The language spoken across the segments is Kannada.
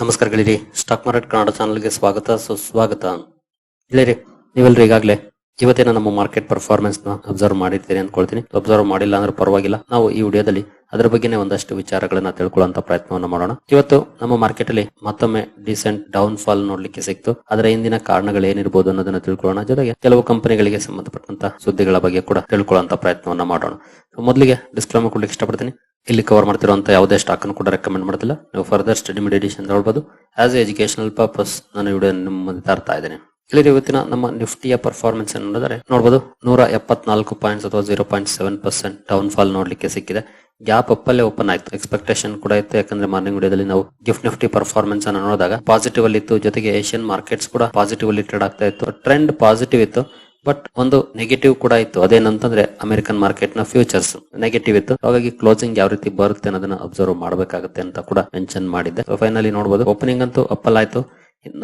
ನಮಸ್ಕಾರ ಗೆಳೆಯರಿ ಸ್ಟಾಕ್ ಮಾರ್ಕೆಟ್ ಕನ್ನಡ ಚಾನಲ್ಗೆ ಸ್ವಾಗತ. ಸುಸ್ವಾಗತ. ಗೆಳೆಯರಿ ನೀವೆಲ್ಲರೂ ಈಗಾಗಲೇ? ಇವತ್ತಿನ ನಮ್ಮ ಮಾರ್ಕೆಟ್ ಪರ್ಫಾರ್ಮೆನ್ಸ್ನ ಅಬ್ಸರ್ವ್ ಮಾಡಿರ್ತೀನಿ ಅನ್ಕೊಳ್ತೀನಿ ಅಬ್ಸರ್ವ್ ಮಾಡಿಲ್ಲ ಅಂದ್ರೆ ಪರವಾಗಿಲ್ಲ. ನಾವು ಈ ವಿಡಿಯೋದಲ್ಲಿ ಅದರ ಬಗ್ಗೆನೇ ಒಂದಷ್ಟು ವಿಚಾರಗಳನ್ನ ತಿಳ್ಕೊಳ್ಳುವಂತ ಪ್ರಯತ್ನವನ್ನು ಮಾಡೋಣ. ಇವತ್ತು ನಮ್ಮ ಮಾರ್ಕೆಟ್ ಅಲ್ಲಿ ಮತ್ತೊಮ್ಮೆ ಡಿಸೆಂಟ್ ಡೌನ್ ಫಾಲ್ ನೋಡ್ಲಿಕ್ಕೆ ಸಿಕ್ತು. ಅದರ ಹಿಂದಿನ ಕಾರಣಗಳು ಏನಿರಬಹುದು ಅನ್ನೋದನ್ನ ತಿಳ್ಕೊಳ್ಳೋಣ. ಜೊತೆಗೆ ಕೆಲವು ಕಂಪನಿಗಳಿಗೆ ಸಂಬಂಧಪಟ್ಟಂತ ಸುದ್ದಿಗಳ ಬಗ್ಗೆ ಕೂಡ ತಿಳ್ಕೊಳ್ಳುವಂತ ಪ್ರಯತ್ನವನ್ನ ಮಾಡೋಣ. ಮೊದಲಿಗೆ ಡಿಸ್ಕ್ಲೇಮರ್ ಕೊಡ್ಲಿಕ್ಕೆ ಇಷ್ಟಪಡ್ತೀನಿ. ಇಲ್ಲಿ ಕವರ್ ಮಾಡ್ತಿರುವಂತ ಯಾವುದೇ ಸ್ಟಾಕ್ ಅನ್ನು ಕೂಡ ರೆಕಮೆಂಡ್ ಮಾಡ್ತಿಲ್ಲ. ನೀವು ಫರ್ದರ್ ಸ್ಟಡಿ ಮೆಡಿಟೇಷನ್ ನೋಡಬಹುದು ಆಸ್ ಎ ಎಜುಕೇಶನಲ್ ಪರ್ಪಸ್ ನಾನು ವಿಡಿಯೋ ನಿಮ್ಮ ಮುಂದೆ ತರ್ತಾ ಇದ್ದೇನೆ. ಇಲ್ಲಿ ಇವತ್ತಿನ ನಮ್ಮ ನಿಫ್ಟಿಯ ಪರ್ಫಾರ್ಮೆನ್ಸ್ ಅನ್ನು ನೋಡಿದರೆ ನೋಡಬಹುದು ನೂರ ಎಪ್ಪತ್ನಾಲ್ಕು ಪಾಯಿಂಟ್ಸ್ ಅಥವಾ zero point seven percent down fall ನೋಡ್ಲಿಕ್ಕೆ ಸಿಕ್ಕಿದೆ. ಗ್ಯಾಪ್ ಅಪ್ ಅಲ್ಲೇ ಓಪನ್ ಆಯ್ತು. ಎಕ್ಸ್ಪೆಕ್ಟೇಷನ್ ಕೂಡ ಇತ್ತು. ಯಾಕಂದ್ರೆ ಮಾರ್ನಿಂಗ್ ವಿಡಿಯೋದಲ್ಲಿ ನಾವು ಗಿಫ್ಟ್ ನಿಫ್ಟಿ ಪರ್ಫಾರ್ಮೆನ್ಸ್ ಅನ್ನು ನೋಡಿದಾಗ ಪಾಸಿಟಿವ್ ಅಲ್ಲಿ ಇತ್ತು. ಜೊತೆಗೆ ಏಷ್ಯನ್ ಮಾರ್ಕೆಟ್ಸ್ ಕೂಡ ಪಾಸಿಟಿವ್ ಅಲ್ಲಿ ಟ್ರೇಡ್ ಆಗ್ತಾ ಇತ್ತು. ಟ್ರೆಂಡ್ ಪಾಸಿಟಿವ್ ಇತ್ತು. ಬಟ್ ಒಂದು ನೆಗೆಟಿವ್ ಕೂಡ ಇತ್ತು. ಅದೇನಂತಂದ್ರೆ ಅಮೆರಿಕನ್ ಮಾರ್ಕೆಟ್ನ ಫ್ಯೂಚರ್ಸ್ ನೆಗೆಟಿವ್ ಇತ್ತು. ಹಾಗಾಗಿ ಕ್ಲೋಸಿಂಗ್ ಯಾವ ರೀತಿ ಬರುತ್ತೆ ಅನ್ನೋದನ್ನ ಅಬ್ಸರ್ವ್ ಮಾಡಬೇಕಾಗುತ್ತೆ ಅಂತ ಕೂಡ ಮೆನ್ಷನ್ ಮಾಡಿದ್ದೆ. ಫೈನಲಿ ನೋಡಬಹುದು ಓಪನಿಂಗ್ ಅಂತೂ ಅಪ್ಪಲ್ ಆಯ್ತು.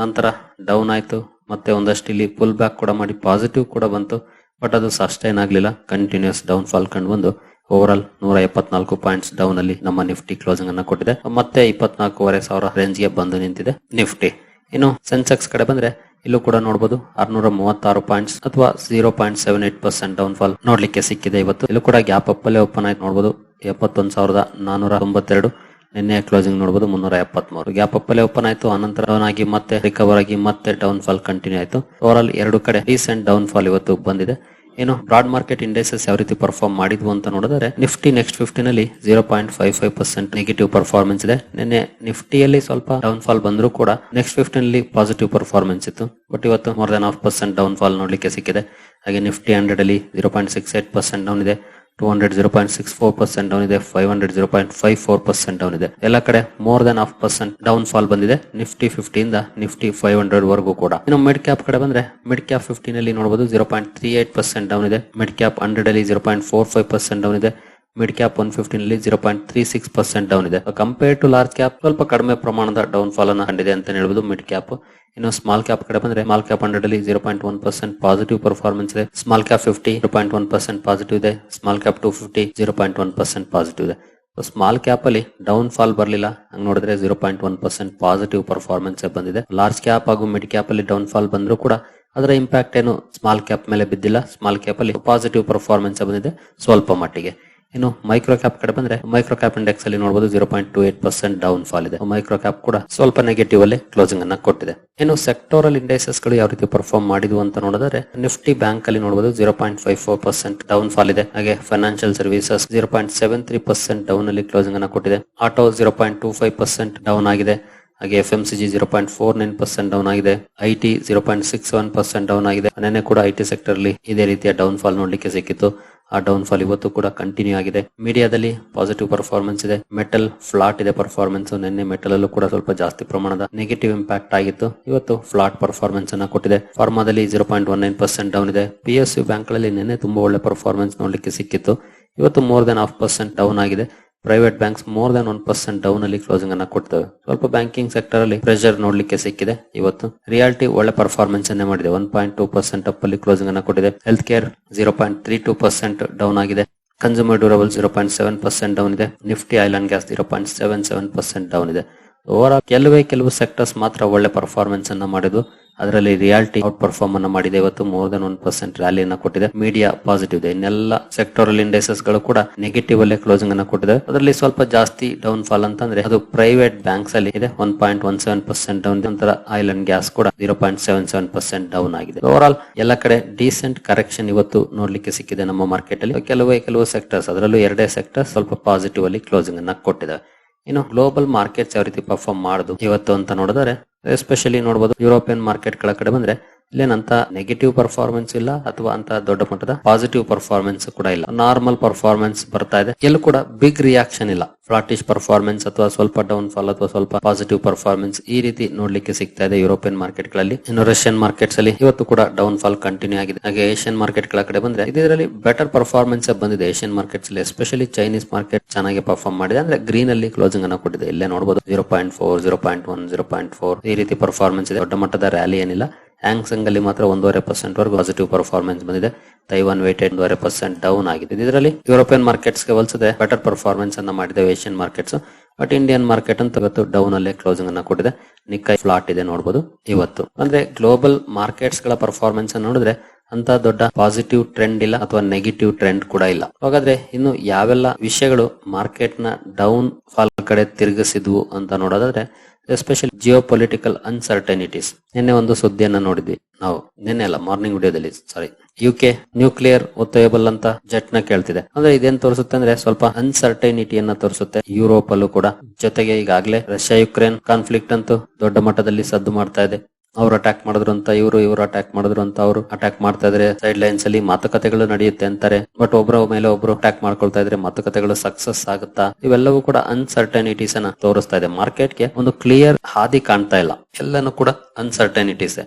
ನಂತರ ಡೌನ್ ಆಯಿತು. ಮತ್ತೆ ಒಂದಷ್ಟು ಇಲ್ಲಿ ಪುಲ್ ಬ್ಯಾಕ್ ಕೂಡ ಮಾಡಿ ಪಾಸಿಟಿವ್ ಕೂಡ ಬಂತು. ಬಟ್ ಅದು ಸಸ್ಟೈನ್ ಆಗಲಿಲ್ಲ. ಕಂಟಿನ್ಯೂಸ್ ಡೌನ್ ಫಾಲ್ ಕಂಡು ಬಂದು ಓವರ್ ಆಲ್ ನೂರ ಎಪ್ಪತ್ನಾಲ್ಕು ಪಾಯಿಂಟ್ಸ್ ಡೌನ್ ಅಲ್ಲಿ ನಮ್ಮ ನಿಫ್ಟಿ ಕ್ಲೋಸಿಂಗ್ ಅನ್ನು ಕೊಟ್ಟಿದೆ. ಮತ್ತೆ ಇಪ್ಪತ್ನಾಲ್ಕೂವರೆ ಸಾವಿರ ರೇಂಜ್ಗೆ ಬಂದು ನಿಂತಿದೆ ನಿಫ್ಟಿ ಇನ್ನು ಸೆನ್ಸೆಕ್ಸ್ ಕಡೆ ಬಂದ್ರೆ ಇಲ್ಲೂ ಕೂಡ ನೋಡಬಹುದು ಆರ್ನೂರ ಮೂವತ್ತಾರು ಪಾಯಿಂಟ್ಸ್ ಅಥವಾ zero point seven eight percent down fall ನೋಡ್ಲಿಕ್ಕೆ ಸಿಕ್ಕಿದೆ ಇವತ್ತು. ಇಲ್ಲೂ ಕೂಡ ಗ್ಯಾಪ್ ಅಪ್ ಅಲ್ಲೇ ಓಪನ್ ಆಯ್ತು. ನೋಡಬಹುದು ಎಪ್ಪತ್ತೊಂದು ಸಾವಿರದ ನಾನೂರ ತೊಂಬತ್ತೆರಡು. ನಿನ್ನೆ ಕ್ಲೋಸಿಂಗ್ ನೋಡಬಹುದು ಮುನ್ನೂರ ಎಪ್ಪತ್ಮೂರು ಗ್ಯಾಪ್ ಅಪ್ ಅಲ್ಲಿ ಓಪನ್ ಆಯ್ತು ಆನಂತರ ಡೌನ್ ಆಗಿ ಮತ್ತೆ ರಿಕವರ್ ಆಗಿ ಮತ್ತೆ ಡೌನ್ ಫಾಲ್ ಕಂಟಿನ್ಯೂ ಆಯ್ತು. ಓವರ್ ಆಲ್ ಎರಡು ಕಡೆ ರೀಸೆಂಟ್ ಡೌನ್ ಫಾಲ್ ಇವತ್ತು ಬಂದಿದೆ. ಏನು ಬ್ರಾಡ್ ಮಾರ್ಕೆಟ್ ಇಂಡೆಕ್ಸಸ್ ಯಾವ ರೀತಿ ಪರ್ಫಾರ್ಮ್ ಮಾಡಿದ್ವು ಅಂತ ನೋಡಿದ್ರೆ Nifty next ಫಿಫ್ಟಿನಲ್ಲಿ zero point five five percent negative performance ಇದೆ. ನಿನ್ನೆ ನಿಫ್ಟಿಯಲ್ಲಿ ಸ್ವಲ್ಪ ಡೌನ್ ಫಾಲ್ ಬಂದರೂ ಕೂಡ ನೆಕ್ಸ್ಟ್ ಫಿಫ್ಟಿನಲ್ಲಿ ಪಾಸಿಟಿವ್ ಪರ್ಫಾರ್ಮೆನ್ಸ್ ಇತ್ತು. ಬಟ್ ಇವತ್ತು more than half percent down fall ನೋಡ್ಲಿಕ್ಕೆ ಸಿಕ್ಕಿದೆ. ಹಾಗೆ ನಿಫ್ಟಿ ಹಂಡ್ರೆಡ್ ಅಲ್ಲಿ zero point six eight percent down ಇದೆ. Two hundred zero point six four percent down ಇದೆ five hundred zero point five four percent down ಇದೆ. ಎಲ್ಲ ಕಡೆ more than half percent down fall ಬಂದಿದೆ ನಿಫ್ಟಿ ಫಿಫ್ಟಿಯಿಂದ ನಿಫ್ಟಿ ಫೈವ್ ಹಂಡ್ರೆಡ್ ವರೆಗೂ ಕೂಡ. ಇನ್ನು ಮಿಡ್ ಕ್ಯಾಪ್ ಕಡೆ ಬಂದ್ರೆ ಮಿಡ್ ಕ್ಯಾಪ್ ಫಿಫ್ಟೀನ್ ಅಲ್ಲಿ ನೋಡಬಹುದು zero point three eight percent down ಇದೆ ಮಿಡ್ ಕ್ಯಾಪ್ ಹಂಡ್ರೆಡ್ ಅಲ್ಲಿ zero point four five percent down ಇದೆ ಮಿಡ್ ಕ್ಯಾಪ್ ಒನ್ ಫಿಫ್ಟೀನ್ ಅಲ್ಲಿ zero point three six percent down ಇದೆ. ಕಂಪೇರ್ ಟು ಲಾರ್ಜ್ ಕ್ಯಾಪ್ ಸ್ವಲ್ಪ ಕಡಿಮೆ ಪ್ರಮಾಣದ ಡೌನ್ ಫಾಲ್ ಅನ್ನು ಕಂಡಿದೆ ಅಂತ ಹೇಳ್ಬೋದು. ಮಿಡ್ ಕ್ಯಾಪ್ ಇನ್ನು ಸ್ಮಾಲ್ ಕ್ಯಾಪ್ ಕಡೆ ಬಂದ್ರೆ ಸ್ಮಾಲ್ ಕ್ಯಾಪ್ ಹಂಡ್ರೆಡ್ ಅಲ್ಲಿ zero point one percent positive performance ಇದೆ. Small cap fifty point one percent positive ಇದೆ. Small cap two fifty zero point one percent positive ಇದೆ. ಸ್ಮಾಲ್ ಕ್ಯಾಪ್ ಅಲ್ಲಿ ಡೌನ್ ಫಾಲ್ ಬರಲಿಲ್ಲ. ಹಂಗ್ ನೋಡಿದ್ರೆ zero point one percent positive performance ಬಂದಿದೆ. ಲಾರ್ಜ್ ಕ್ಯಾಪ್ ಹಾಗೂ ಮಿಡ್ ಕ್ಯಾಪ್ ಅಲ್ಲಿ ಡೌನ್ ಫಾಲ್ ಬಂದ್ರು ಕೂಡ ಅದರ ಇಂಪ್ಯಾಕ್ಟ್ ಏನು ಸ್ಮಾಲ್ ಕ್ಯಾಪ್ ಮೇಲೆ ಬಿದ್ದಿಲ್ಲ. ಸ್ಮಾಲ್ ಕ್ಯಾಪ್ ಅಲ್ಲಿ ಪಾಸಿಟಿವ್ ಪರ್ಫಾರ್ಮೆನ್ಸ್ ಬಂದಿದೆ. ಸ್ವಲ್ಪ ಮಟ್ಟಿಗೆ. ಇನ್ನು ಮೈಕ್ರೋ ಕ್ಯಾಪ್ ಕಡೆ ಬಂದ್ರೆ ಮೈಕ್ರೋ ಕ್ಯಾಪ್ ಇಂಡೆಕ್ಸ್ ಅಲ್ಲಿ ನೋಡಬಹುದು zero point two eight percent down fall ಇದೆ. ಮೈಕ್ರೋ ಕ್ಯಾಪ್ ಕೂಡ ಸ್ವಲ್ಪ ನೆಗೆಟಿವ್ ಅಲ್ಲಿ ಕ್ಲೋಸಿಂಗ್ ಅನ್ನ ಕೊಟ್ಟಿದೆ. ಇನ್ನು ಸೆಕ್ಟೋರಲ್ ಇಂಡೆಕ್ಸಸ್ಗಳು ಯಾವ ರೀತಿ ಪರ್ಫಾರ್ಮ್ ಮಾಡಿದ್ವು ಅಂತ ನೋಡಿದ್ರೆ ನಿಫ್ಟಿ ಬ್ಯಾಂಕ್ ಅಲ್ಲಿ ನೋಡಬಹುದು zero point five four percent down fall ಇದೆ. ಹಾಗೆ financial services zero point seven three percent down ಅಲ್ಲಿ ಕ್ಲೋಸಿಂಗ್ ಅನ್ನ ಕೊಟ್ಟಿದೆ. Auto zero point two five percent down ಆಗಿದೆ. ಹಾಗೆ F M C G zero point four nine percent down ಆಗಿದೆ. I T zero point six one percent down ಆಗಿದೆ. ನೆನ್ನೆ ಕೂಡ ಐ ಟಿ ಸೆಕ್ಟರ್ ಅಲ್ಲಿ ಇದೇ ರೀತಿಯ ಡೌನ್ ಫಾಲ್ ನೋಡ್ಲಿಕ್ಕೆ ಸಿಕ್ಕಿತ್ತು. ಆ ಡೌನ್ ಫಾಲ್ ಇವತ್ತು ಕೂಡ ಕಂಟಿನ್ಯೂ ಆಗಿದೆ. ಮೀಡಿಯಾದಲ್ಲಿ ಪಾಸಿಟಿವ್ ಪರ್ಫಾರ್ಮೆನ್ಸ್ ಇದೆ. ಮೆಟಲ್ ಫ್ಲಾಟ್ ಇದೆ ಪರ್ಫಾರ್ಮೆನ್ಸ್ ನಿನ್ನೆ ಮೆಟಲ್ ಅಲ್ಲೂ ಕೂಡ ಸ್ವಲ್ಪ ಜಾಸ್ತಿ ಪ್ರಮಾಣದ ನೆಗೆಟಿವ್ ಇಂಪ್ಯಾಕ್ಟ್ ಆಗಿತ್ತು. ಇವತ್ತು ಫ್ಲಾಟ್ ಪರ್ಫಾರ್ಮೆನ್ಸ್ ಅನ್ನ ಕೊಟ್ಟಿದೆ. ಫಾರ್ಮಾದಲ್ಲಿ zero point one nine percent down ಇದೆ. ಪಿ ಎಸ್ ಯು ಬ್ಯಾಂಕ್ ನಿನ್ನೆ ತುಂಬಾ ಒಳ್ಳೆ ಪರ್ಫಾರ್ಮೆನ್ಸ್ ನೋಡ್ಲಿಕ್ಕೆ ಸಿಕ್ಕಿತ್ತು. ಇವತ್ತು more than half percent down ಆಗಿದೆ. Private banks more than one percent down ಅಲ್ಲಿ ಕ್ಲೋಸಿಂಗ್ ಅನ್ನ ಕೊಡ್ತವೆ. ಸ್ವಲ್ಪ ಬ್ಯಾಂಕಿಂಗ್ ಸೆಕ್ಟರ್ ಅಲ್ಲಿ ಪ್ರೆಷರ್ ನೋಡ್ಲಿಕ್ಕೆ ಸಿಕ್ಕಿದೆ ಇವತ್ತು. ರಿಯಾಲಿಟಿ ಒಳ್ಳೆ ಪರ್ಫಾರ್ಮೆನ್ಸ್ ಅನ್ನೇ ಮಾಡಿದೆ. One point two percent up ಅಲ್ಲಿ ಕ್ಲೋಸಿಂಗ್ ಅನ್ನ ಕೊಟ್ಟಿದೆ. Health care zero point three two percent down ಆಗಿದೆ. Consumer durable zero point seven percent down ಇದೆ. Nifty oil and gas zero point seven seven percent down ಇದೆ. ಓವರ್ ಆಲ್ ಕೆಲವೇ ಕೆಲವು ಸೆಕ್ಟರ್ಸ್ ಮಾತ್ರ ಒಳ್ಳೆ ಪರ್ಫಾರ್ಮೆನ್ಸ್ ಅನ್ನ ಮಾಡಿದ್ದು. ಅದರಲ್ಲಿ ರಿಯಾಲಿಟಿ ಔಟ್ ಪರ್ಫಾರ್ಮ್ ಅನ್ನ ಮಾಡಿದೆ. ಇವತ್ತು ಮೋರ್ ದನ್ ಒನ್ ಪರ್ಸೆಂಟ್ ರ್ಯಾಲಿಯನ್ನ ಕೊಟ್ಟಿದೆ. ಮೀಡಿಯಾ ಪಾಸಿಟಿವ್ ಇದೆ. ಇನ್ನೆಲ್ಲ ಸೆಕ್ಟೋರಲ್ ಇಂಡೆಸಸ್ಗಳು ಕೂಡ ನೆಗೆಟಿವ್ ಅಲ್ಲೇ ಕ್ಲೋಸಿಂಗ್ ಅನ್ನ ಕೊಟ್ಟಿದೆ. ಅದರಲ್ಲಿ ಸ್ವಲ್ಪ ಜಾಸ್ತಿ ಡೌನ್ ಫಾಲ್ ಅಂತಂದ್ರೆ ಅದು ಪ್ರೈವೇಟ್ ಬ್ಯಾಂಕ್ಸ್ ಅಲ್ಲಿ ಇದೆ. One point one seven percent down ನಂತರ ಆಯಿಲ್ ಅಂಡ್ ಗ್ಯಾಸ್ ಕೂಡ zero point seven seven percent down ಆಗಿದೆ. ಓವರ್ ಆಲ್ ಎಲ್ಲ ಕಡೆ ಡೀಸೆಂಟ್ ಕರೆಕ್ಷನ್ ಇವತ್ತು ನೋಡ್ಲಿಕ್ಕೆ ಸಿಕ್ಕಿದೆ ನಮ್ಮ ಮಾರ್ಕೆಟ್ ಅಲ್ಲಿ. ಕೆಲವೇ ಕೆಲವು ಸೆಕ್ಟರ್ಸ್ ಅದರಲ್ಲೂ ಎರಡೇ ಸೆಕ್ಟರ್ ಸ್ವಲ್ಪ ಪಾಸಿಟಿವ್ ಅಲ್ಲಿ ಕ್ಲೋಸಿಂಗ್ ಅನ್ನ ಕೊಟ್ಟಿದೆ. ಇನ್ನು ಗ್ಲೋಬಲ್ ಮಾರ್ಕೆಟ್ಸ್ ಯಾವ ರೀತಿ ಪರ್ಫಾರ್ಮ್ ಮಾಡುದು? ಇವತ್ತು ಅಂತ ನೋಡಿದ್ರೆ ಎಸ್ಪೆಷಲಿ ನೋಡಬಹುದು ಯುರೋಪಿಯನ್ ಮಾರ್ಕೆಟ್ಗಳ ಕಡೆ ಬಂದ್ರೆ ಇಲ್ಲೇನಂತ ನೆಗೆಟಿವ್ ಪರ್ಫಾರ್ಮೆನ್ಸ್ ಇಲ್ಲ ಅಥವಾ ಅಂತ ದೊಡ್ಡ ಮಟ್ಟದ ಪಾಸಿಟಿವ್ ಪರ್ಫಾರ್ಮೆನ್ಸ್ ಕೂಡ ಇಲ್ಲ. ನಾರ್ಮಲ್ ಪರ್ಫಾರ್ಮೆನ್ಸ್ ಬರ್ತಾ ಇದೆ. ಎಲ್ಲೂ ಕೂಡ ಬಿಗ್ ರಿಯಾಕ್ಷನ್ ಇಲ್ಲ. ಫ್ಲಾಟಿಶ್ ಪರ್ಫಾರ್ಮೆನ್ಸ್ ಅಥವಾ ಸ್ವಲ್ಪ ಡೌನ್ ಫಾಲ್ ಅಥವಾ ಸ್ವಲ್ಪ ಪಾಸಿಟಿವ್ ಪರ್ಫಾರ್ಮೆನ್ಸ್ ಈ ರೀತಿ ನೋಡ್ಲಿಕ್ಕೆ ಸಿಗ್ತಾ ಇದೆ ಯುರೋಪಿಯನ್ ಮಾರ್ಕೆಟ್ಗಳಲ್ಲಿ. ಇನ್ನು ರಷ್ಯನ್ ಮಾರ್ಕೆಟ್ಸ್ ಅಲ್ಲಿ ಇವತ್ತು ಕೂಡ ಡೌನ್ ಫಾಲ್ ಕಂಟಿನ್ಯೂ ಆಗಿದೆ. ಹಾಗೆ ಏಷ್ಯನ್ ಮಾರ್ಕೆಟ್ಗಳ ಕಡೆ ಬಂದ್ರೆ ಇದರಲ್ಲಿ ಬೆಟರ್ ಪರ್ಫಾರ್ಮೆನ್ಸ್ ಬಂದಿದೆ. ಏಷ್ಯನ್ ಮಾರ್ಕೆಟ್ಸ್ ಅಲ್ಲಿ ಎಸ್ಪೆಷಲಿ ಚೈನೀಸ್ ಮಾರ್ಕೆಟ್ ಚೆನ್ನಾಗಿ ಪರ್ಫಾರ್ಮ್ ಮಾಡಿದೆ. ಅಂದ್ರೆ ಗ್ರೀನ್ ಅಲ್ಲಿ ಕ್ಲೋಸಿಂಗ್ ಅನ್ನು ಕೊಟ್ಟಿದೆ. ಇಲ್ಲೇ ನೋಡಬಹುದು zero point four zero point one zero point four ಈ ರೀತಿ ಪರ್ಫಾರ್ಮೆನ್ಸ್ ಇದೆ. ದೊಡ್ಡ ಮಟ್ಟದ ರ್ಯಾಲಿ ಏನಿಲ್ಲ. ಹ್ಯಾಂಗ್ಸಂಗ್ ಅಲ್ಲಿ ಮಾತ್ರ ಒಂದೂವರೆ ಪರ್ಸೆಂಟ್ ವರೆಗೂ ಪಾಸಿಟಿವ್ ಪರ್ಫಾರ್ಮೆನ್ಸ್ ಬಂದಿದೆ. ತೈವಾನ್ ವೇಟೆಡ್ ಒಂದೂವರೆ ಪರ್ಸೆಂಟ್ ಡೌನ್ ಆಗಿದೆ. ಇದರಲ್ಲಿ ಯುರೋಪಿಯನ್ ಮಾರ್ಕೆಟ್ಸ್ಗೆ ಹೋಲಿಸಿದ್ರೆ ಬೆಟರ್ ಪರ್ಫಾರ್ಮೆನ್ಸ್ ಅನ್ನ ಮಾಡಿದೆ Asian markets but Indian market ಅಂತ ಇವತ್ತು ಡೌನ್ ಅಲ್ಲೇ ಕ್ಲೋಸಿಂಗ್ ಅನ್ನ ಕೊಟ್ಟಿದೆ. ನಿಕ್ಕೈ ಫ್ಲಾಟ್ ಇದೆ ನೋಡಬಹುದು ಇವತ್ತು. ಅಂದ್ರೆ ಗ್ಲೋಬಲ್ ಮಾರ್ಕೆಟ್ಸ್ಗಳ ಪರ್ಫಾರ್ಮೆನ್ಸ್ ನೋಡಿದ್ರೆ ಅಂತ ದೊಡ್ಡ ಪಾಸಿಟಿವ್ ಟ್ರೆಂಡ್ ಇಲ್ಲ ಅಥವಾ ನೆಗೆಟಿವ್ ಟ್ರೆಂಡ್ ಕೂಡ ಇಲ್ಲ. ಹಾಗಾದ್ರೆ ಇನ್ನು ಯಾವೆಲ್ಲ ವಿಷಯಗಳು ಮಾರ್ಕೆಟ್ನ ಡೌನ್ ಫಾಲ್ ಕಡೆ ತಿರುಗಿಸಿದ್ವು ಅಂತ ನೋಡೋದಾದ್ರೆ ಎಸ್ಪೆಷಲಿ ಜಿಯೋ ಪೊಲಿಟಿಕಲ್ ಅನ್ಸರ್ಟನಿಟೀಸ್ ನಿನ್ನೆ ಒಂದು ಸುದ್ದಿಯನ್ನ ನೋಡಿದ್ವಿ. ನಾವು ನಿನ್ನೆ ಅಲ್ಲ ಮಾರ್ನಿಂಗ್ ವಿಡಿಯೋದಲ್ಲಿ ಸಾರಿ ಯು ಕೆ ನ್ಯೂಕ್ಲಿಯರ್ ಒತ್ತೊಯಬಲ್ ಅಂತ ಜೆಟ್ನ ಕೇಳ್ತಿದೆ. ಅಂದ್ರೆ ಇದೇನ್ ತೋರಿಸುತ್ತೆ ಅಂದ್ರೆ ಸ್ವಲ್ಪ ಅನ್ಸರ್ಟೈನಿಟಿಯನ್ನ ತೋರಿಸುತ್ತೆ ಯುರೋಪ್ ಅಲ್ಲೂ ಕೂಡ. ಜೊತೆಗೆ ಈಗಾಗಲೇ ರಷ್ಯಾ ಯುಕ್ರೇನ್ ಕಾನ್ಫ್ಲಿಕ್ಟ್ ಅಂತೂ ದೊಡ್ಡ ಮಟ್ಟದಲ್ಲಿ ಸದ್ದು ಮಾಡ್ತಾ ಇದೆ. ಅವ್ರು ಅಟ್ಯಾಕ್ ಮಾಡಿದ್ರು ಅಂತ, ಇವರು ಇವರು ಅಟ್ಯಾಕ್ ಮಾಡಿದ್ರು ಅಂತ, ಅವರು ಅಟ್ಯಾಕ್ ಮಾಡ್ತಾ ಇದ್ರೆ ಸೈಡ್ ಲೈನ್ಸ್ ಅಲ್ಲಿ ಮಾತುಕತೆಗಳು ನಡೆಯುತ್ತೆ ಅಂತಾರೆ. ಬಟ್ ಒಬ್ಬರ ಮೇಲೆ ಒಬ್ರು ಅಟ್ಯಾಕ್ ಮಾಡ್ಕೊಳ್ತಾ ಇದ್ರೆ ಮಾತುಕತೆಗಳು ಸಕ್ಸಸ್ ಆಗುತ್ತಾ? ಇವೆಲ್ಲವೂ ಕೂಡ ಅನ್ಸರ್ಟನಿಟೀಸ್ ಅನ್ನ ತೋರಿಸ್ತಾ ಇದೆ. ಮಾರ್ಕೆಟ್ಗೆ ಒಂದು ಕ್ಲಿಯರ್ ಹಾದಿ ಕಾಣ್ತಾ ಇಲ್ಲ. ಎಲ್ಲಾನು ಕೂಡ ಅನ್ಸರ್ಟನಿಟೀಸ್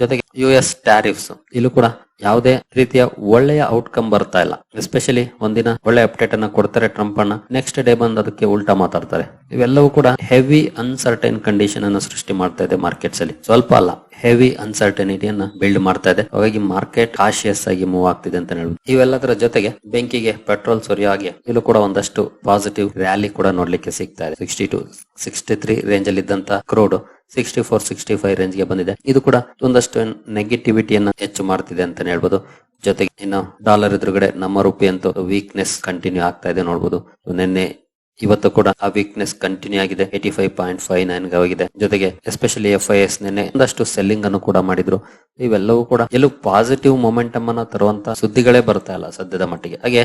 ಜೊತೆಗೆ ಯು ಎಸ್ ಟ್ಯಾರಿಫ್ಸ್ ಇಲ್ಲೂ ಕೂಡ ಯಾವುದೇ ರೀತಿಯ ಒಳ್ಳೆಯ ಔಟ್ಕಮ್ ಬರ್ತಾ ಇಲ್ಲ. ಎಸ್ಪೆಷಲಿ ಒಂದಿನ ಒಳ್ಳೆ ಅಪ್ಡೇಟ್ ಅನ್ನ ಕೊಡ್ತಾರೆ ಟ್ರಂಪ್ ಅನ್ನ ನೆಕ್ಸ್ಟ್ ಡೇ ಬಂದು ಅದಕ್ಕೆ ಉಲ್ಟಾ ಮಾತಾಡ್ತಾರೆ. ಇವೆಲ್ಲವೂ ಕೂಡ ಹೆವಿ ಅನ್ಸರ್ಟೈನ್ ಕಂಡೀಷನ್ ಅನ್ನು ಸೃಷ್ಟಿ ಮಾಡ್ತಾ ಇದೆ ಮಾರ್ಕೆಟ್ಸ್ ಅಲ್ಲಿ. ಸ್ವಲ್ಪ ಅಲ್ಲ ಹೆವಿ ಅನ್ಸರ್ಟನಿಟಿಯನ್ನ ಬಿಲ್ಡ್ ಮಾಡ್ತಾ ಇದೆ. ಹಾಗಾಗಿ ಮಾರ್ಕೆಟ್ ಕಾಶಿಯಸ್ ಆಗಿ ಮೂವ್ ಆಗ್ತಿದೆ ಅಂತ ಹೇಳುದು ಇವೆಲ್ಲದರ ಜೊತೆಗೆ ಬೆಂಕಿಗೆ ಪೆಟ್ರೋಲ್ ಸುರಿಯೋ ಹಾಗೆ ಇಲ್ಲೂ ಕೂಡ ಒಂದಷ್ಟು ಪಾಸಿಟಿವ್ ರ್ಯಾಲಿ ಕೂಡ ನೋಡ್ಲಿಕ್ಕೆ ಸಿಗ್ತಾ ಇದೆ. Sixty to sixty three range ಅಲ್ಲಿ ಇದ್ದಂತ crude sixty four sixty five ರೇಂಜ್ಗೆ ಬಂದಿದೆ. ಇದು ಕೂಡ ಒಂದಷ್ಟು ನೆಗೆಟಿವಿಟಿಯನ್ನ ಹೆಚ್ಚು ಮಾಡ್ತಿದೆ ಅಂತಾನೆ ಹೇಳ್ಬೋದು. ಜೊತೆಗೆ ಇನ್ನು ಡಾಲರ್ ಎದುರುಗಡೆ ನಮ್ಮ ರೂಪಿ ಅಂತೂ ವೀಕ್ನೆಸ್ ಕಂಟಿನ್ಯೂ ಆಗ್ತಾ ಇದೆ ನೋಡಬಹುದು ನಿನ್ನೆ ಇವತ್ತು ಕೂಡ ಆ ವೀಕ್ನೆಸ್ ಕಂಟಿನ್ಯೂ ಆಗಿದೆ. Eighty five point five nine ಹೋಗಿದೆ. ಜೊತೆಗೆ ಎಸ್ಪೆಷಲಿ ಎಫ್ ಐ ಎಸ್ ನಿನ್ನೆ ಒಂದಷ್ಟು ಸೆಲ್ಲಿಂಗ್ ಅನ್ನು ಕೂಡ ಮಾಡಿದ್ರು. ಇವೆಲ್ಲವೂ ಕೂಡ ಎಲ್ಲೂ ಪಾಸಿಟಿವ್ ಮೊಮೆಂಟಮ್ ಅನ್ನ ತರುವಂತ ಸುದ್ದಿಗಳೇ ಬರ್ತಾ ಇಲ್ಲ ಸದ್ಯದ ಮಟ್ಟಿಗೆ. ಹಾಗೆ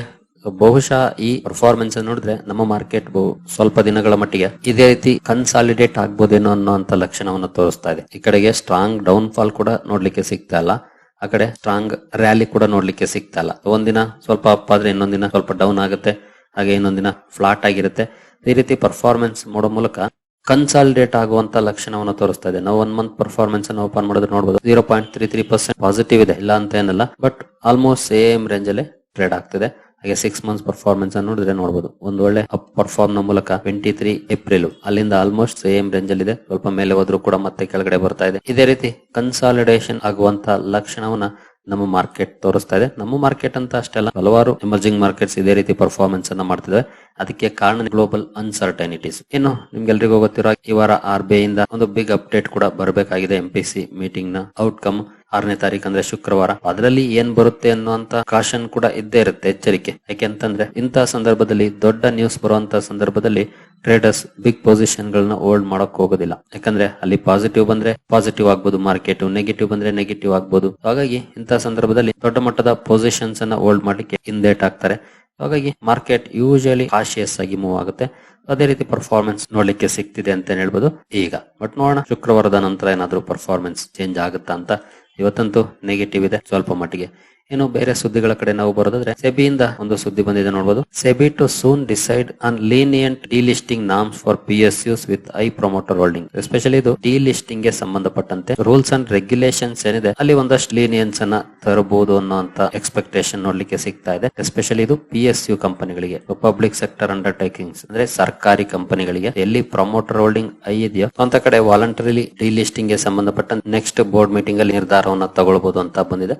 ಬಹುಶಃ ಈ ಪರ್ಫಾರ್ಮೆನ್ಸ್ ನೋಡಿದ್ರೆ ನಮ್ಮ ಮಾರ್ಕೆಟ್ ಸ್ವಲ್ಪ ದಿನಗಳ ಮಟ್ಟಿಗೆ ಇದೇ ರೀತಿ ಕನ್ಸಾಲಿಡೇಟ್ ಆಗ್ಬೋದೇನೋ ಅನ್ನೋಂತ ಲಕ್ಷಣವನ್ನು ತೋರಿಸ್ತಾ ಇದೆ. ಈ ಕಡೆಗೆ ಸ್ಟ್ರಾಂಗ್ ಡೌನ್ ಫಾಲ್ ಕೂಡ ನೋಡ್ಲಿಕ್ಕೆ ಸಿಗ್ತಾ ಇಲ್ಲ. ಆ ಕಡೆ ಸ್ಟ್ರಾಂಗ್ ರ್ಯಾಲಿ ಕೂಡ ನೋಡ್ಲಿಕ್ಕೆ ಸಿಗ್ತಾ ಇಲ್ಲ. ಒಂದಿನ ಸ್ವಲ್ಪ ಅಪ್ ಆದ್ರೆ ಇನ್ನೊಂದಿನ ಸ್ವಲ್ಪ ಡೌನ್ ಆಗುತ್ತೆ, ಹಾಗೆ ಇನ್ನೊಂದಿನ ಫ್ಲಾಟ್ ಆಗಿರುತ್ತೆ. ಈ ರೀತಿ ಪರ್ಫಾರ್ಮೆನ್ಸ್ ಮಾಡೋ ಮೂಲಕ ಕನ್ಸಾಲಿಡೇಟ್ ಆಗುವಂತ ಲಕ್ಷಣವನ್ನು ತೋರಿಸ್ತಾ ಇದೆ. ನಾವು ಒನ್ ಮಂತ್ ಪರ್ಫಾರ್ಮೆನ್ಸ್ ಅನ್ನು ಓಪನ್ ಮಾಡಿದ್ರೆ ನೋಡಬಹುದು zero point three three percent positive ಇದೆ. ಇಲ್ಲ ಅಂತ ಏನಲ್ಲ ಬಟ್ ಆಲ್ಮೋಸ್ಟ್ ಸೇಮ್ ರೇಂಜ್ ಅಲ್ಲಿ ಟ್ರೇಡ್ ಆಗ್ತಿದೆ. ಹಾಗೆ ಸಿಕ್ಸ್ ಮಂತ್ಸ್ ಪರ್ಫಾರ್ಮೆನ್ಸ್ ನೋಡಿದ್ರೆ ನೋಡಬಹುದು ಒಂದು ಒಳ್ಳೆ ಅಪ್ ಪರ್ಫಾರ್ಮ್ನ ಮೂಲಕ ಟ್ವೆಂಟಿ ತ್ರೀ ಏಪ್ರಿಲ್ ಅಲ್ಲಿಂದ ಆಲ್ಮೋಸ್ಟ್ ಸೇಮ್ ರೇಂಜ್ ಅಲ್ಲಿ ಇದೆ ಸ್ವಲ್ಪ ಮೇಲೆ ಹೋದ್ರೂ ಕೂಡ ಮತ್ತೆ ಕೆಳಗಡೆ ಬರ್ತಾ ಇದೆ. ಇದೇ ರೀತಿ ಕನ್ಸಾಲಿಡೇಷನ್ ಆಗುವಂತ ಲಕ್ಷಣವನ್ನ ನಮ್ಮ ಮಾರ್ಕೆಟ್ ತೋರಿಸ್ತಾ ಇದೆ. ನಮ್ಮ ಮಾರ್ಕೆಟ್ ಅಂತ ಅಷ್ಟೆಲ್ಲ ಹಲವಾರು ಎಮರ್ಜಿಂಗ್ ಮಾರ್ಕೆಟ್ಸ್ ಇದೇ ರೀತಿ ಪರ್ಫಾರ್ಮೆನ್ಸ್ ಅನ್ನ ಮಾಡ್ತಿದೆ ಅದಕ್ಕೆ ಕಾರಣ ಗ್ಲೋಬಲ್ ಅನ್ಸರ್ಟನಿಟೀಸ್ ಇನ್ನು ನಿಮ್ಗೆಲ್ರಿಗೂ ಗೊತ್ತಿರೋ ಈ ವಾರ ಆರ್ ಬಿ ಇಂದ ಒಂದು ಬಿಗ್ ಅಪ್ಡೇಟ್ ಕೂಡ ಬರಬೇಕಾಗಿದೆ ಎಂ ಪಿ ಸಿ ಮೀಟಿಂಗ್ನ ಔಟ್ಕಮ್ ಆರನೇ ತಾರೀಕು ಅಂದ್ರೆ ಶುಕ್ರವಾರ. ಅದರಲ್ಲಿ ಏನ್ ಬರುತ್ತೆ ಅನ್ನುವಂತ ಕಾಶನ್ ಕೂಡ ಇದ್ದೇ ಇರುತ್ತೆ ಎಚ್ಚರಿಕೆ. ಯಾಕೆಂತಂದ್ರೆ ಇಂತಹ ಸಂದರ್ಭದಲ್ಲಿ ದೊಡ್ಡ ನ್ಯೂಸ್ ಬರುವಂತ ಸಂದರ್ಭದಲ್ಲಿ ಟ್ರೇಡರ್ಸ್ ಬಿಗ್ ಪೊಸಿಷನ್ ಗಳನ್ನ ಹೋಲ್ಡ್ ಮಾಡಕ್ ಹೋಗೋದಿಲ್ಲ. ಯಾಕಂದ್ರೆ ಅಲ್ಲಿ ಪಾಸಿಟಿವ್ ಬಂದ್ರೆ ಪಾಸಿಟಿವ್ ಆಗ್ಬೋದು ಮಾರ್ಕೆಟ್ ನೆಗೆಟಿವ್ ಬಂದ್ರೆ ನೆಗೆಟಿವ್ ಆಗ್ಬೋದು. ಹಾಗಾಗಿ ಇಂತಹ ಸಂದರ್ಭದಲ್ಲಿ ದೊಡ್ಡ ಮಟ್ಟದ ಪೊಸಿಷನ್ಸ್ ಅನ್ನ ಹೋಲ್ಡ್ ಮಾಡ್ಲಿಕ್ಕೆ ಹಿಂದೇಟ್ ಆಗ್ತಾರೆ. ಹಾಗಾಗಿ ಮಾರ್ಕೆಟ್ ಯೂಶಲಿ ಕಾಶಿಯಸ್ ಆಗಿ ಮೂವ್ ಆಗುತ್ತೆ. ಅದೇ ರೀತಿ ಪರ್ಫಾರ್ಮೆನ್ಸ್ ನೋಡ್ಲಿಕ್ಕೆ ಸಿಗ್ತಿದೆ ಅಂತ ಹೇಳ್ಬೋದು. ಈಗ ಬಟ್ ನೋಡೋಣ ಶುಕ್ರವಾರದ ನಂತರ ಏನಾದ್ರೂ ಪರ್ಫಾರ್ಮೆನ್ಸ್ ಚೇಂಜ್ ಆಗುತ್ತಾ ಅಂತ ಇವತ್ತಂತೂ ನೆಗೆಟಿವ್ ಇದೆ ಸ್ವಲ್ಪ ಮಟ್ಟಿಗೆ. ಇನ್ನು ಬೇರೆ ಸುದ್ದಿಗಳ ಕಡೆ ನಾವು ಬರೋದಾದ್ರೆ ಸೆಬಿಯಿಂದ ಒಂದು ಸುದ್ದಿ ಬಂದಿದೆ ನೋಡಬಹುದು SEBI to soon decide on lenient delisting norms for P S Us with high promoter holding especially ಇದು ಡಿಲಿಸ್ಟಿಂಗ್ಗೆ ಸಂಬಂಧಪಟ್ಟಂತೆ ರೂಲ್ಸ್ ಅಂಡ್ ರೆಗ್ಯುಲೇಷನ್ಸ್ ಏನಿದೆ ಅಲ್ಲಿ ಒಂದಷ್ಟು ಲೀನಿಯನ್ಸ್ ಅನ್ನ ತರಬಹುದು ಅನ್ನೋಂತ ಎಕ್ಸ್ಪೆಕ್ಟೇಷನ್ ನೋಡ್ಲಿಕ್ಕೆ ಸಿಗ್ತಾ ಇದೆ. ಎಸ್ಪೆಷಲಿ ಇದು ಪಿ ಎಸ್ ಯು ಕಂಪನಿಗಳಿಗೆ ಪಬ್ಲಿಕ್ ಸೆಕ್ಟರ್ ಅಂಡರ್ಟೇಕಿಂಗ್ಸ್ ಅಂದ್ರೆ ಸರ್ಕಾರಿ ಕಂಪನಿಗಳಿಗೆ ಎಲ್ಲಿ ಪ್ರಮೋಟರ್ ಹೋಲ್ಡಿಂಗ್ ಐ ಇದೆಯೋ ಅಂತ ಕಡೆ ವಾಲಂಟರಿಲಿ ಡಿಲಿಸ್ಟಿಂಗ್ಗೆ ಸಂಬಂಧಪಟ್ಟ ನೆಕ್ಸ್ಟ್ ಬೋರ್ಡ್ ಮೀಟಿಂಗ್ ಅಲ್ಲಿ ನಿರ್ಧಾರವನ್ನ ತಗೊಳ್ಬಹುದು ಅಂತ ಬಂದಿದೆ.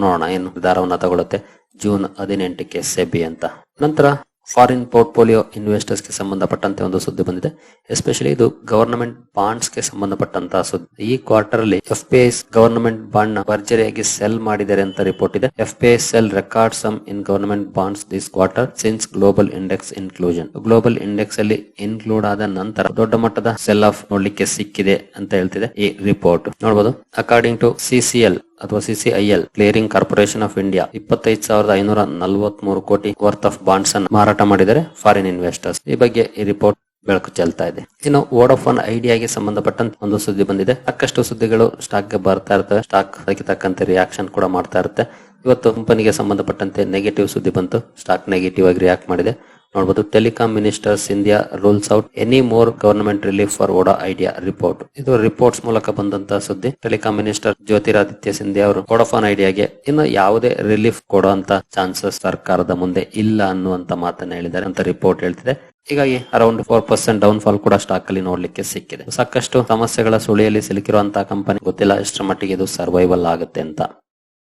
ನೋಡೋಣ ಏನು ನಿರ್ಧಾರವನ್ನ ತಗೊಳ್ಳುತ್ತೆ. ಜೂನ್ ಹದಿನೆಂಟಕ್ಕೆ ಸೆಬಿ ಅಂತ. ನಂತರ ಫಾರಿನ್ ಪೋರ್ಟ್ಫೋಲಿಯೋ ಇನ್ವೆಸ್ಟರ್ಸ್ಗೆ ಸಂಬಂಧಪಟ್ಟಂತೆ ಒಂದು ಸುದ್ದಿ ಬಂದಿದೆ. ಎಸ್ಪೆಷಲಿ ಇದು ಗವರ್ನಮೆಂಟ್ ಬಾಂಡ್ಸ್ಗೆ ಸಂಬಂಧಪಟ್ಟಂತಹ ಸುದ್ದಿ. ಈ ಕ್ವಾರ್ಟರ್ ಅಲ್ಲಿ ಎಫ್ ಪಿ ಎಸ್ ಗವರ್ನಮೆಂಟ್ ಬಾಂಡ್ನ ಭರ್ಜರಿಯಾಗಿ ಸೆಲ್ ಮಾಡಿದ್ದಾರೆ ಅಂತ ರಿಪೋರ್ಟ್ ಇದೆ. F P I sell record sum in government bonds this quarter since global index inclusion. Global index ಅಲ್ಲಿ ಇನ್ಕ್ಲೂಡ್ ಆದ ನಂತರ ದೊಡ್ಡ ಮಟ್ಟದ ಸೆಲ್ ಆಫ್ ನೋಡ್ಲಿಕ್ಕೆ ಸಿಕ್ಕಿದೆ ಅಂತ ಹೇಳ್ತಿದೆ ಈ ರಿಪೋರ್ಟ್. ನೋಡಬಹುದು according to C C L ಅಥವಾ C C I L clearing corporation of India ಇಪ್ಪತ್ತೈದು ಸಾವಿರದ ಐನೂರ ನಲವತ್ಮೂರು ಕೋಟಿ ವರ್ತ್ ಆಫ್ ಬಾಂಡ್ಸ್ ಅನ್ನು ಮಾರಾಟ ಮಾಡಿದರೆ ಫಾರಿನ್ ಇನ್ವೆಸ್ಟರ್ಸ್ ಈ ಬಗ್ಗೆ ಈ ರಿಪೋರ್ಟ್ ಬೆಳಕು ಚೆಲ್ತಾ ಇದೆ. ಇನ್ನು ವೋಡಾಫೋನ್ ಐಡಿಯಾಗೆ ಸಂಬಂಧಪಟ್ಟಂತ ಒಂದು ಸುದ್ದಿ ಬಂದಿದೆ. ಸಾಕಷ್ಟು ಸುದ್ದಿಗಳು ಸ್ಟಾಕ್ಗೆ ಬರ್ತಾ ಇರ್ತವೆ. ಸ್ಟಾಕ್ ಅದಕ್ಕೆ ತಕ್ಕಂತೆ ರಿಯಾಕ್ಷನ್ ಕೂಡ ಮಾಡ್ತಾ ಇರುತ್ತೆ. ಇವತ್ತು ಕಂಪನಿಗೆ ಸಂಬಂಧಪಟ್ಟಂತೆ ನೆಗೆಟಿವ್ ಸುದ್ದಿ ಬಂತು. ಸ್ಟಾಕ್ ನೆಗೆಟಿವ್ ಆಗಿ ರಿಯಾಕ್ಟ್ ಮಾಡಿದೆ. ನೋಡಬಹುದು telecom minister India rules out any more government relief for Voda Idea report ಇದು ರಿಪೋರ್ಟ್ಸ್ ಮೂಲಕ ಬಂದಂತಹ ಸುದ್ದಿ. ಟೆಲಿಕಾಂ ಮಿನಿಸ್ಟರ್ ಜ್ಯೋತಿರಾದಿತ್ಯ ಸಿಂಧ್ಯಾ ಅವರು ವೋಡಾಫೋನ್ ಐಡಿಯಾಗೆ ಇನ್ನು ಯಾವುದೇ ರಿಲೀಫ್ ಕೊಡುವಂತ ಚಾನ್ಸಸ್ ಸರ್ಕಾರದ ಮುಂದೆ ಇಲ್ಲ ಅನ್ನುವಂತ ಮಾತನ್ನ ಹೇಳಿದ್ದಾರೆ ಅಂತ ರಿಪೋರ್ಟ್ ಹೇಳ್ತಿದೆ. ಹೀಗಾಗಿ around four percent down fall ಕೂಡ ಸ್ಟಾಕ್ ಅಲ್ಲಿ ನೋಡ್ಲಿಕ್ಕೆ ಸಿಕ್ಕಿದೆ. ಸಾಕಷ್ಟು ಸಮಸ್ಯೆಗಳ ಸುಳಿಯಲ್ಲಿ ಸಿಲುಕಿರುವಂತಹ ಕಂಪನಿ ಗೊತ್ತಿಲ್ಲ, ಎಷ್ಟರ ಮಟ್ಟಿಗೆ ಇದು ಸರ್ವೈವಲ್ ಆಗುತ್ತೆ ಅಂತ.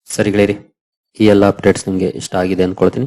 ಸರಿಗಳಿರಿ ಈ ಎಲ್ಲ ಅಪ್ಡೇಟ್ಸ್ ನಿಮ್ಗೆ ಇಷ್ಟ ಆಗಿದೆ ಅನ್ಕೊಳ್ತೀನಿ.